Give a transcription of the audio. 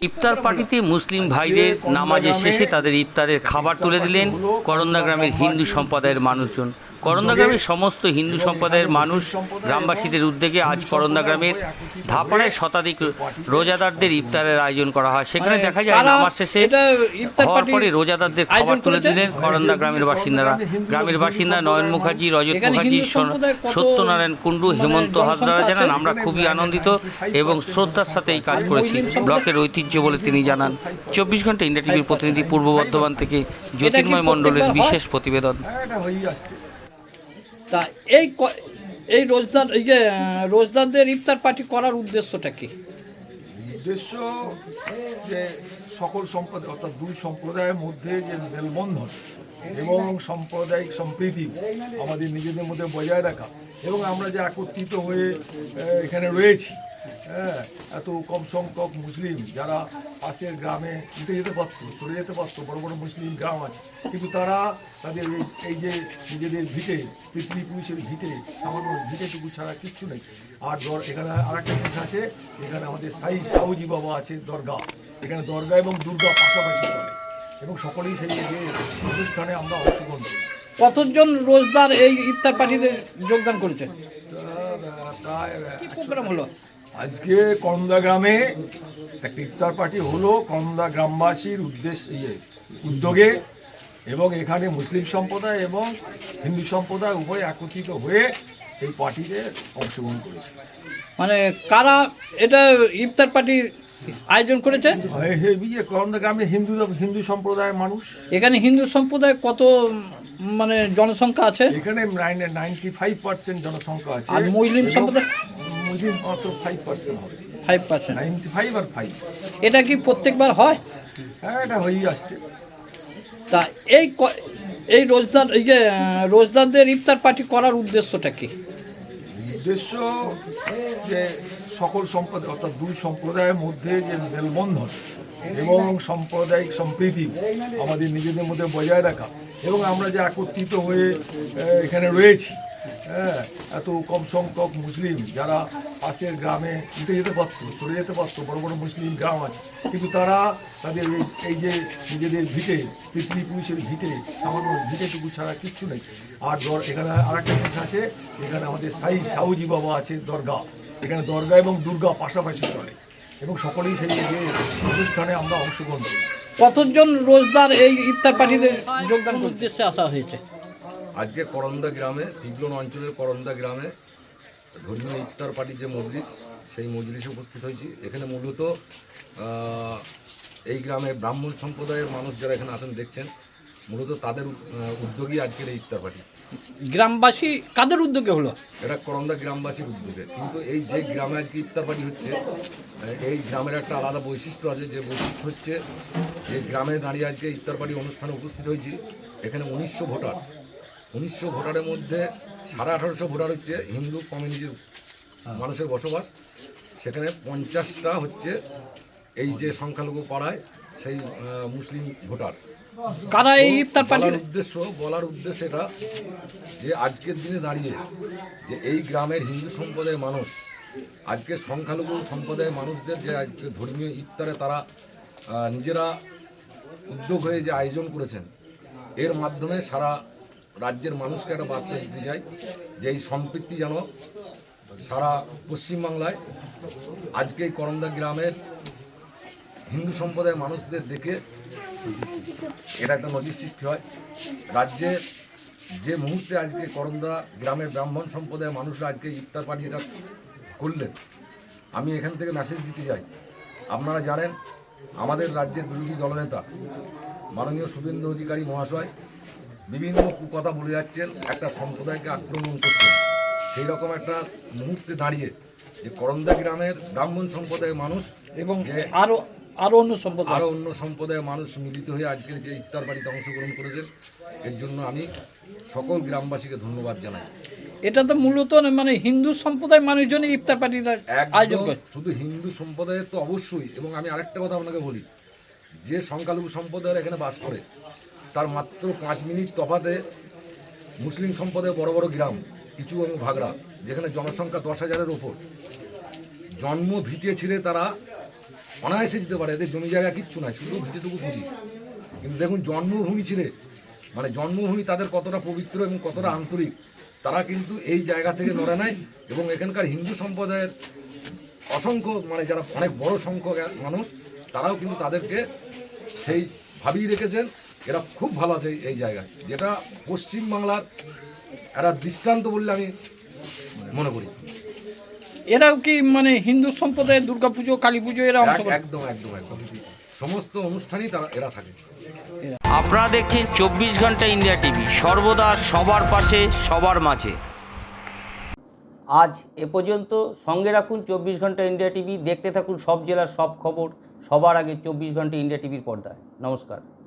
ইফতার পার্টিতে মুসলিম ভাইদের নামাজের শেষে তাদের ইফতারের খাবার তুলে দিলেন করন্দা গ্রামের হিন্দু সম্প্রদায়ের মানুষজন। করন্দা গ্রামের সমস্ত হিন্দু সম্প্রদায়ের মানুষ গ্রামবাসীদের উদ্যোগে আজ করন্দা গ্রামের ধাপাড়ায় শতাধিক রোজাদারদের ইফতারের আয়োজন করা হয়। সেখানে দেখা যায় নামাজ শেষে হওয়ার পরে রোজাদারদের খাবার তুলে দিলেন করন্দা গ্রামের বাসিন্দারা। গ্রামের বাসিন্দা নয়ন মুখার্জি রজত মুখার্জি সত্যনারায়ণ কুণ্ডু মানে হেমন্ত হাজরা জানান আমরা খুবই আনন্দিত এবং শ্রদ্ধার সাথে এই কাজ করেছি। ব্লকের ঐতিহ্য বলে তিনি জানান চব্বিশ ঘণ্টা ইন্ডিয়া টিভির প্রতিনিধি পূর্ব বর্ধমান থেকে জ্যোতির্ময় মণ্ডলের হয়? বিশেষ প্রতিবেদন হ্যাঁ এটা হয়েই আসছে তা এই এই রোজদার এই যে রোজদারদের ইফতার পার্টি করার উদ্দেশ্যটা কি? উদ্দেশ্য যে সকল সম্প্রদায়, অর্থাৎ দুই সম্প্রদায়ের মধ্যে যে মেলবন্ধন এবং সাম্প্রদায়িক সম্প্রীতি আমাদের নিজেদের মধ্যে বজায় রাখা এবং আমরা যে একত্রিত হয়ে এখানে রয়েছি এত কম সংখ্যক মুসলিম যারা পাশের গ্রামে উঠে যেতে পারতো চলে যেতে পারতো বড় বড় মুসলিম গ্রাম আছে। কিন্তু তারা তাদের এই এই যে নিজেদের ভিটে পৃথিবীপুরুষের ভিটে সামান্য ভিটেটুকু ছাড়া কিচ্ছু নেই। আর দর এখানে আর একটা জিনিস আছে এখানে আমাদের সাই সাউজি বাবা আছে দরগা এখানে দরগা এবং দুর্গা পাশাপাশি চলে। এবং সকলেই সেই যে অনুষ্ঠানে আমরা অংশগ্রহণ করি। কতজন রোজদার এই ইফতার পার্টিতে যোগদান করেছে প্রায় কি প্রোগ্রাম হলো? আজকে করন্দা গ্রামে একটা ইফতার পার্টি হলো করন্দা গ্রামবাসীর উদ্দেশ্য ইয়ে উদ্যোগে এবং এখানে মুসলিম সম্প্রদায় এবং হিন্দু সম্প্রদায় উভয় একত্রিত হয়ে এই পার্টিতে অংশগ্রহণ করেছে। মানে কারা এটা ইফতার পার্টির আয়োজন করেছে? ইয়ে করন্দা গ্রামে হিন্দু হিন্দু সম্প্রদায়ের মানুষ। এখানে হিন্দু সম্প্রদায় কত মানে জনসংখ্যা আছে? এখানে নাইনটি ফাইভ পার্সেন্ট জনসংখ্যা আছে। আর মুসলিম সম্প্রদায়? মুসলিম মাত্র ফাইভ পার্সেন্ট হবে ফাইভ পার্সেন্ট নাইনটি ফাইভ আর ফাইভ এটা কি প্রত্যেকবার হয়? হ্যাঁ এটা হয়েই আসছে। তা এই এই রোজদার এই যে রোজদারদের ইফতার পার্টি করার উদ্দেশ্যটা কি? উদ্দেশ্য যে সকল সম্প্রদায় অর্থাৎ দুই সম্প্রদায়ের মধ্যে যে মেলবন্ধন এবং সাম্প্রদায়িক সম্প্রীতি আমাদের নিজেদের মধ্যে বজায় রাখা এবং আমরা যে একত্রিত হয়ে এখানে রয়েছি হ্যাঁ এত কম সংখ্যক মুসলিম যারা পাশের গ্রামে উঠে যেতে পারতো চলে যেতে পারতো বড় বড় মুসলিম গ্রাম আছে। কিন্তু তারা তাদের এই এই যে নিজেদের ভিটে পৃথিবীপুরুষের ভিটে সামান্য ভিটেটুকু ছাড়া কিচ্ছু নেই। আর দর এখানে আর একটা জিনিস আছে এখানে আমাদের সাই সাউজি বাবা আছে দরগা এখানে দরগা এবং দুর্গা পাশাপাশি চলে। এবং সকলেই সেই যে অনুষ্ঠানে আমরা অংশগ্রহণ করি। কতজন রোজদার এই ইফতার পার্টিতে যোগদান উদ্দেশ্যে আসা হয়েছে। আজকে করন্দা গ্রামে পিগলন অঞ্চলের করন্দা গ্রামে ধর্মীয় ইফতার পার্টির যে মজলিস সেই মজলিসে উপস্থিত হয়েছি। এখানে মূলত এই গ্রামে ব্রাহ্মণ সম্প্রদায়ের মানুষ যারা এখানে আছেন দেখছেন মূলত তাদের উদ- উদ্যোগই আজকের এই ইফতার পার্টি। গ্রামবাসী কাদের উদ্যোগে হলো? এটা করন্দা গ্রামবাসীর উদ্যোগে। কিন্তু এই যে গ্রামে আজকে ইফতার পার্টি হচ্ছে এই গ্রামের একটা আলাদা বৈশিষ্ট্য আছে যে বৈশিষ্ট্য হচ্ছে যে গ্রামে দাঁড়িয়ে আজকে ইফতার পার্টি অনুষ্ঠানে উপস্থিত হয়েছি। এখানে উনিশশো ভোটার উনিশশো ভোটারের মধ্যে সাড়ে আঠারোশো ভোটার হচ্ছে হিন্দু কমিউনিটির মানুষের বসবাস। সেখানে পঞ্চাশটা হচ্ছে এই যে সংখ্যালঘু পাড়ায় সেই মুসলিম ভোটার। কারা এই ইফতার পার্টি বলার উদ্দেশ্য বলার উদ্দেশ্য এটা যে আজকের দিনে দাঁড়িয়ে যে এই গ্রামের হিন্দু সম্প্রদায়ের মানুষ আজকে সংখ্যালঘু সম্প্রদায়ের মানুষদের যে আজকে ধর্মীয় ইফতারে তারা নিজেরা উদ্যোগ হয়ে যে আয়োজন করেছেন এর মাধ্যমে সারা রাজ্যের মানুষকে একটা বার্তা দিতে চাই যে এই সম্পৃক্তি যেন সারা পশ্চিমবাংলায় আজকে এই করন্দা গ্রামের হিন্দু সম্প্রদায়ের মানুষদের দেখে এটা একটা নজির সৃষ্টি হয়। রাজ্যে যে মুহূর্তে আজকে করন্দা গ্রামের ব্রাহ্মণ সম্প্রদায়ের মানুষরা আজকে ইফতার পার্টি এটা করলেন, আমি এখান থেকে মেসেজ দিতে চাই। আপনারা জানেন, আমাদের রাজ্যের বিরোধী দলনেতা মাননীয় শুভেন্দু অধিকারী মহাশয় বিভিন্ন কুকথা বলে যাচ্ছেন একটা সম্প্রদায়কে আক্রমণ করছেন। সেই রকম একটা মুহূর্তে দাঁড়িয়ে যে করন্দা গ্রামের ব্রাহ্মণ সম্প্রদায়ের মানুষ এবং যে আরও আরও অন্য সম্প্রদায়। আরও অন্য সম্প্রদায়ের মানুষ মিলিত হয়ে আজকের যে ইফতার বাড়িতে অংশগ্রহণ করেছেন এর জন্য আমি সকল গ্রামবাসীকে ধন্যবাদ জানাই। এটা তো মূলত মানে হিন্দু সম্প্রদায় মানুষজনই ইফতার পার্টির আয়োজন করে। শুধু হিন্দু সম্প্রদায়ের তো অবশ্যই এবং আমি আরেকটা কথা আপনাকে বলি যে সংখ্যালঘু সম্প্রদায়ের এখানে বাস করে তার মাত্র পাঁচ মিনিট তফাতে মুসলিম সম্প্রদায়ের বড় বড় গ্রাম কিছু এবং ভাগড়া যেখানে জনসংখ্যা দশ হাজারের ওপর। জন্ম ভিটে ছিঁড়ে তারা অনায়াসে দিতে পারে, এদের জমি জায়গা কিচ্ছু নাই, শুধু যেটুকু পুঁজি। কিন্তু দেখুন, জন্মভূমি ছিঁড়ে মানে জন্মভূমি তাদের কতটা পবিত্র এবং কতটা আন্তরিক, তারা কিন্তু এই জায়গা থেকে নড়ে নেয় এবং এখানকার হিন্দু সম্প্রদায়ের অসংখ্য মানে যারা অনেক বড় সংখ্যক মানুষ, তারাও কিন্তু তাদেরকে সেই ভাবিয়ে রেখেছেন। এরা খুব ভালো আছে এই- এই জায়গায় যেটা পশ্চিমবাংলার একটা দৃষ্টান্ত বললে আমি মনে করি। এরাও কি মানে হিন্দু সম্প্রদায়ের দুর্গাপুজো কালী পুজো এরা একদম একদম একদম। সমস্ত অনুষ্ঠানই তারা এরা থাকে। আপনারা দেখছেন চব্বিশ ঘণ্টা ইন্ডিয়া টিভি। সর্বদা সবার পাশে সবার মাঝে। আজ এ পর্যন্ত সঙ্গে রাখুন চব্বিশ ঘণ্টা ইন্ডিয়া টিভি। দেখতে থাকুন সব জেলার সব খবর। সবার আগে চব্বিশ ঘণ্টা ইন্ডিয়া টিভির পর্দায়। নমস্কার।